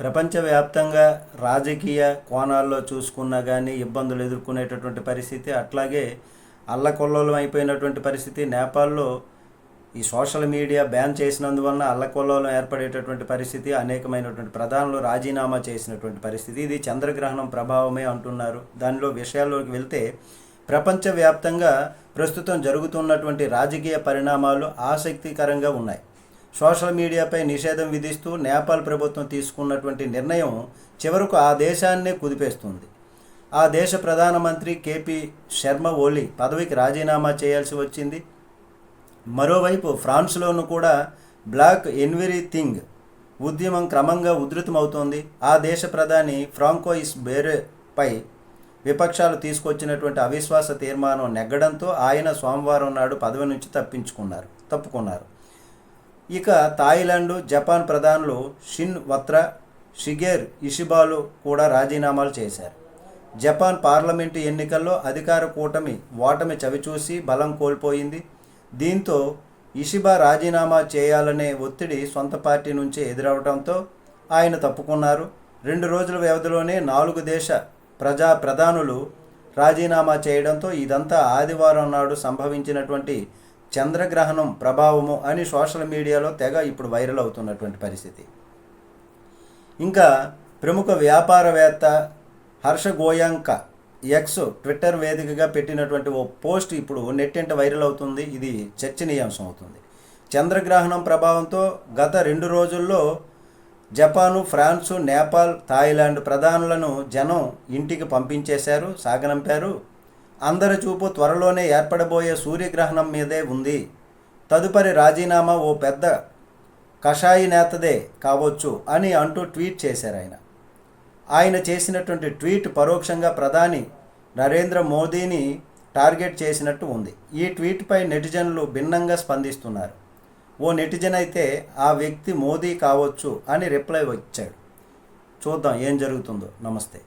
ప్రపంచవ్యాప్తంగా రాజకీయ కోణాల్లో చూసుకున్నా కానీ ఇబ్బందులు ఎదుర్కొనేటటువంటి పరిస్థితి అట్లాగే అల్లకొల్లోలం అయిపోయినటువంటి పరిస్థితి నేపాల్లో ఈ సోషల్ మీడియా బ్యాన్ చేసినందువలన అల్లకొల్లోలం ఏర్పడేటటువంటి పరిస్థితి అనేకమైనటువంటి ప్రధానులు రాజీనామా చేసినటువంటి పరిస్థితి. ఇది చంద్రగ్రహణం ప్రభావమే అంటున్నారు. దానిలో విషయాల్లోకి వెళ్తే ప్రపంచవ్యాప్తంగా ప్రస్తుతం జరుగుతున్నటువంటి రాజకీయ పరిణామాలు ఆసక్తికరంగా ఉన్నాయి. సోషల్ మీడియాపై నిషేధం విధిస్తూ నేపాల్ ప్రభుత్వం తీసుకున్నటువంటి నిర్ణయం చివరకు ఆ దేశాన్నే కుదిపేస్తుంది. ఆ దేశ ప్రధానమంత్రి కేపీ శర్మ ఓలీ పదవికి రాజీనామా చేయాల్సి వచ్చింది. మరోవైపు ఫ్రాన్స్లోనూ కూడా బ్లాక్ ఎన్విరీ థింగ్ ఉద్యమం క్రమంగా ఉధృతమవుతోంది. ఆ దేశ ప్రధాని ఫ్రాంకోయిస్ బేరేపై విపక్షాలు తీసుకొచ్చినటువంటి అవిశ్వాస తీర్మానం నెగ్గడంతో ఆయన సోమవారం నాడు పదవి నుంచి తప్పించుకున్నారు తప్పుకున్నారు. ఇక థాయిలాండ్ జపాన్ ప్రధానులు షిన్ వత్రా షిగేర్ ఇషిబాలు కూడా రాజీనామాలు చేశారు. జపాన్ పార్లమెంటు ఎన్నికల్లో అధికార కూటమి ఓటమి చవిచూసి బలం కోల్పోయింది. దీంతో ఇషిబా రాజీనామా చేయాలనే ఒత్తిడి సొంత పార్టీ నుంచి ఎదురవడంతో ఆయన తప్పుకున్నారు. రెండు రోజుల వ్యవధిలోనే నాలుగు దేశ ప్రజా ప్రధానులు రాజీనామా చేయడంతో ఇదంతా ఆదివారం నాడు సంభవించినటువంటి చంద్రగ్రహణం ప్రభావము అని సోషల్ మీడియాలో తెగ ఇప్పుడు వైరల్ అవుతున్నటువంటి పరిస్థితి. ఇంకా ప్రముఖ వ్యాపారవేత్త హర్ష గోయాంక ఎక్స్ ట్విట్టర్ వేదికగా పెట్టినటువంటి ఓ పోస్ట్ ఇప్పుడు నెట్టింట వైరల్ అవుతుంది. ఇది చర్చనీయాంశం అవుతుంది. చంద్రగ్రహణం ప్రభావంతో గత రెండు రోజుల్లో జపాను ఫ్రాన్సు నేపాల్ థాయిలాండ్ ప్రధానులను జనం ఇంటికి పంపించేశారు సాగనంపారు. అందరి చూపు త్వరలోనే ఏర్పడబోయే సూర్యగ్రహణం మీదే ఉంది. తదుపరి రాజీనామా ఓ పెద్ద కషాయి నేతదే కావచ్చు అని అంటూ ట్వీట్ చేశారు ఆయన. ఆయన చేసినటువంటి ట్వీట్ పరోక్షంగా ప్రధాని నరేంద్ర మోదీని టార్గెట్ చేసినట్టు ఉంది. ఈ ట్వీట్పై నెటిజన్లు భిన్నంగా స్పందిస్తున్నారు. ఓ నెటిజన్ అయితే ఆ వ్యక్తి మోదీ కావచ్చు అని రిప్లై వచ్చాడు చూద్దాం ఏం జరుగుతుందో. నమస్తే.